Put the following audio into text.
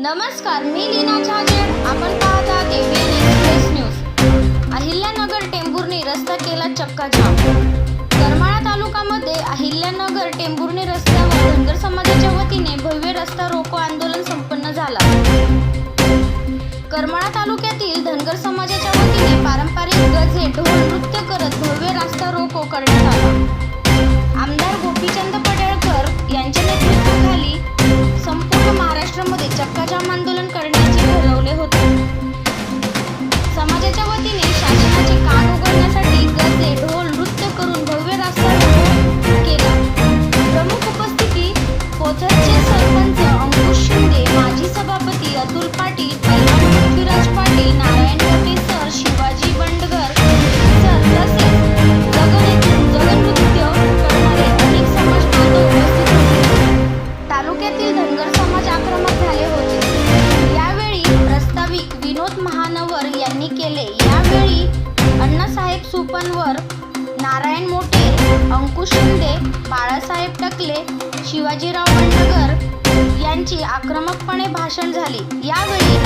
नमस्कार मी लीना छाजेड आपण पाहता ABN express news. Ahilyanagar Tembhurni रस्ता केला चक्काजाम करमाळा तालुक्यामध्ये अहिल्यानगर टेंभुर्णी रस्त्यावर धनगर समाजाच्या वतीने भव्य रस्ता रोको आंदोलन संपन्न झाला. करमाळा तालुक्यातील धनगर समाजाच्या वतीने पारंपरिक गजे ढोल नृत्य करत भव्य रस्ता रोको करण्यात सुपनवर यांनी केले. यावेळी अण्णासाहेब सुपनवर नारायण मोठे अंकुश शिंदे बाळासाहेब टकले शिवाजीराव बंडगर यांची आक्रमकपणे भाषण झाले. यावेळी